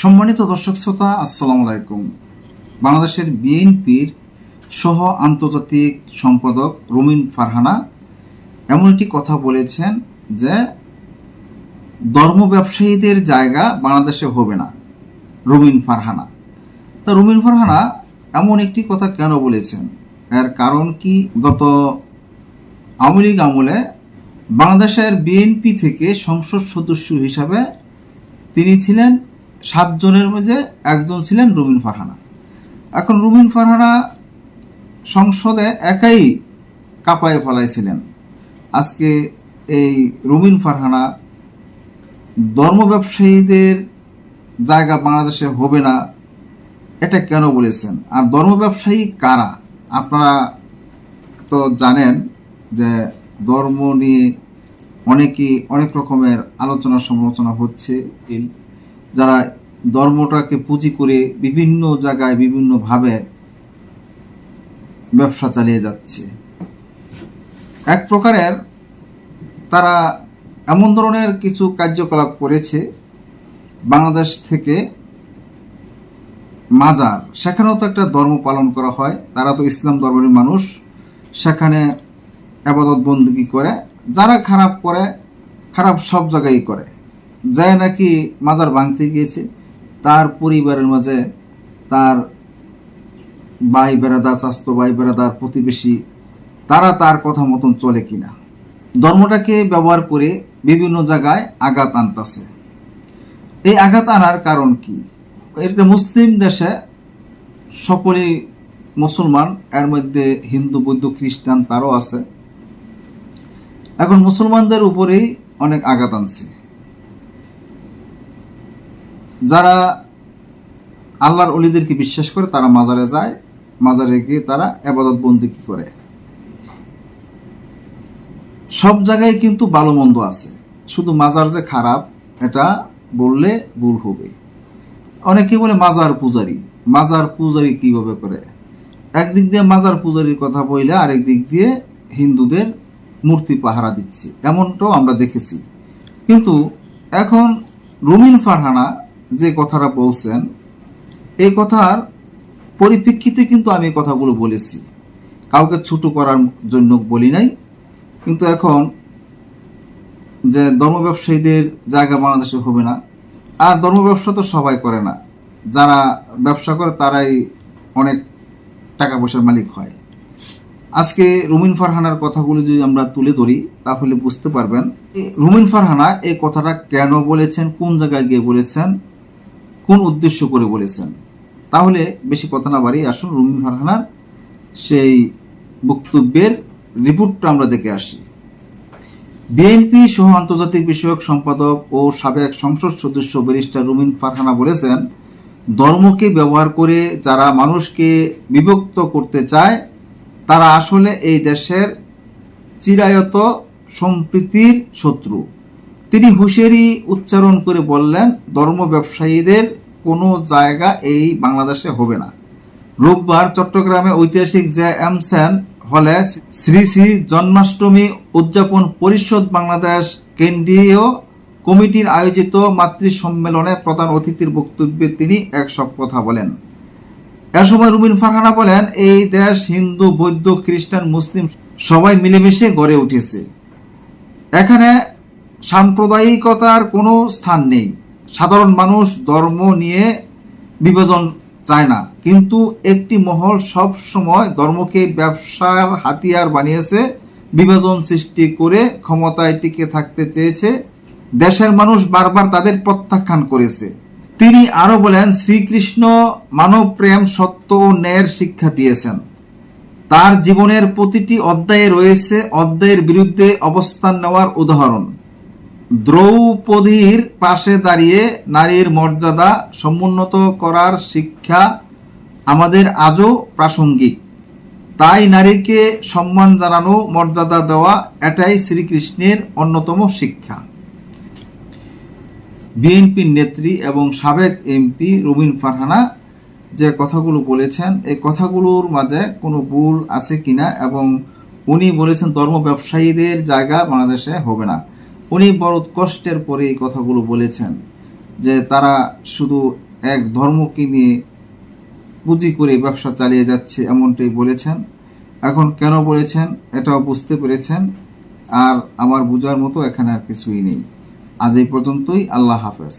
সম্মানিত দর্শক শ্রোতা, আসসালামু আলাইকুম। বাংলাদেশের বিএনপির সহ আন্তর্জাতিক সম্পাদক রুমিন ফারহানা এমন একটি কথা বলেছেন যে, ধর্ম ব্যবসায়ীদের জায়গা বাংলাদেশে হবে না, রুমিন ফারহানা। তা রুমিন ফারহানা এমন একটি কথা কেন বলেছেন? এর কারণ কি? গত আওয়ামী লীগ আমলে বাংলাদেশের বিএনপি থেকে সংসদ সদস্য হিসাবে তিনি ছিলেন সাতজনের মধ্যে একজন ছিলেন রুমিন ফারহানা। এখন রুমিন ফারহানা সংসদে একাই কাঁপায় ফেলাইছিলেন। আজকে এই রুমিন ফারহানা ধর্ম ব্যবসায়ীদের জায়গা বাংলাদেশে হবে না, এটা কেন বলেছেন? আর ধর্ম ব্যবসায়ী কারা? আপনারা তো জানেন যে ধর্ম নিয়ে অনেকই অনেক রকমের আলোচনা সমালোচনা হচ্ছে। যারা ধর্মটাকে পুঁজি করে বিভিন্ন জায়গায় বিভিন্নভাবে ব্যবসা চালিয়ে যাচ্ছে। এক প্রকারের তারা এমন ধরনের কিছু কার্যকলাপ করেছে বাংলাদেশ থেকে মাজার। সেখানেও তো একটা ধর্ম পালন করা হয়, তারা তো ইসলাম ধর্মের মানুষ। সেখানে আবাদত বন্দুকি করে, যারা খারাপ করে, খারাপ সব জায়গায় করে। যায় নাকি মাজার ভাঙতে গিয়েছে, তার পরিবারের মাঝে তার ভাই বেড়াদার চাস্ত ভাই বেড়াদার প্রতিবেশী, তারা তার কথা মতন চলে কিনা? ধর্মটাকে ব্যবহার করে বিভিন্ন জায়গায় আঘাত আনতেছে। এই আঘাত আনার কারণ কি? এটা মুসলিম দেশে সকলেই মুসলমান, এর মধ্যে হিন্দু, বৌদ্ধ, খ্রিস্টান তারও আছে। এখন মুসলমানদের উপরেই অনেক আঘাত আনছে। যারা আল্লাহর অলিদেরকে বিশ্বাস করে, তারা মাজারে যায়। মাজারে গিয়ে তারা আবাদত বন্দিকি করে? সব জায়গায় কিন্তু ভালো মন্দ আছে। শুধু মাজার যে খারাপ, এটা বললে ভুল হবে। অনেকে বলে মাজার পূজারি। মাজার পূজারি কীভাবে করে? একদিক দিয়ে মাজার পূজারির কথা বইলে আরেক দিক দিয়ে হিন্দুদের মূর্তি পাহারা দিচ্ছে। এমনটাও আমরা দেখেছি। কিন্তু এখন রুমিন ফারহানা যে কথাটা বলছেন, এই কথার পরিপ্রেক্ষিতে কিন্তু আমি কথাগুলো বলেছি। কাউকে ছোট করার জন্য বলি নাই, কিন্তু এখন যে ধর্ম ব্যবসায়ীদের জায়গা বাংলাদেশে হবে না, আর ধর্ম ব্যবসা তো সবাই করে না। যারা ব্যবসা করে, তারাই অনেক টাকা পয়সার মালিক হয়। আজকে রুমিন ফারহানার কথাগুলো যদি আমরা তুলে ধরি, তাহলে বুঝতে পারবেন, রুমিন ফারহানা এই কথাটা কেন বলেছেন, কোন জায়গায় গিয়ে বলেছেন কোন উদ্দেশ্য করে বলেছেন? তাহলে বেশি কথা না বাড়ি আসুন রুমিন ফারহানার সেই বক্তব্যের রিপোর্টটা আমরা দেখে আসি। বিএনপি সহ আন্তর্জাতিক বিষয়ক সম্পাদক ও সাবেক সংসদ সদস্য ব্যারিস্টার রুমিন ফারহানা বলেছেন, ধর্মকে ব্যবহার করে যারা মানুষকে বিভক্ত করতে চায়, তারা আসলে এই দেশের চিরায়ত সম্প্রীতির শত্রু। তিনি হুঁশিয়ারি উচ্চারণ করে বললেন, ধর্ম ব্যবসায়ীদের কোনো জায়গা এই বাংলাদেশে হবে না। রোববার চট্টগ্রামে ঐতিহাসিক জে এম সেন হলে শ্রী শ্রী জন্মাষ্টমী উদযাপন পরিষদ বাংলাদেশ কেন্দ্রীয় কমিটির আয়োজিত মাতৃ সম্মেলনে প্রধান অতিথির বক্তব্যে তিনি একসব কথা বলেন। এ সময় রুবিন ফারহানা বলেন, এই দেশ হিন্দু, বৌদ্ধ, খ্রিস্টান, মুসলিম সবাই মিলেমিশে গড়ে উঠেছে। এখানে সাম্প্রদায়িকতার কোনো স্থান নেই। সাধারণ মানুষ ধর্ম নিয়ে বিভাজন চায় না। কিন্তু একটি মহল সব সময় ধর্মকে ব্যবসার হাতিয়ার বানিয়েছে, বিভাজন সৃষ্টি করে ক্ষমতায় টিকে থাকতে চেয়েছে। দেশের মানুষ বারবার তাদের প্রত্যাখ্যান করেছে। তিনি আরও বলেন, শ্রীকৃষ্ণ মানব প্রেম সত্য ও ন্যায়ের শিক্ষা দিয়েছেন। তার জীবনের প্রতিটি অধ্যায়ে রয়েছে অধ্যায়ের বিরুদ্ধে অবস্থান নেওয়ার উদাহরণ। দ্রৌপদীর পাশে দাঁড়িয়ে নারীর মর্যাদা সমুন্নত করার শিক্ষা আমাদের আজও প্রাসঙ্গিক। তাই নারীকে সম্মান জানানো, মর্যাদা দেওয়া এটাই শ্রীকৃষ্ণের অন্যতম শিক্ষা। বিএনপির নেত্রী এবং সাবেক এমপি রুমিন ফারহানা যে কথাগুলো বলেছেন, এই কথাগুলোর মাঝে কোনো ভুল আছে কিনা এবং উনি বলেছেন, ধর্ম ব্যবসায়ীদের জায়গা বাংলাদেশে হবে না। উনি বড় কষ্টের পরে এই কথাগুলো বলেছেন, যে তারা শুধু এক ধর্মকে নিয়ে পুঁজি করে ব্যবসা চালিয়ে যাচ্ছে এমনটাই বলেছেন। এখন কেন বলেছেন এটাও বুঝতে পেরেছেন, আর আমার বোঝার মতো এখানে আর কিছুই নেই। আজ এই পর্যন্তই, আল্লাহ হাফেজ।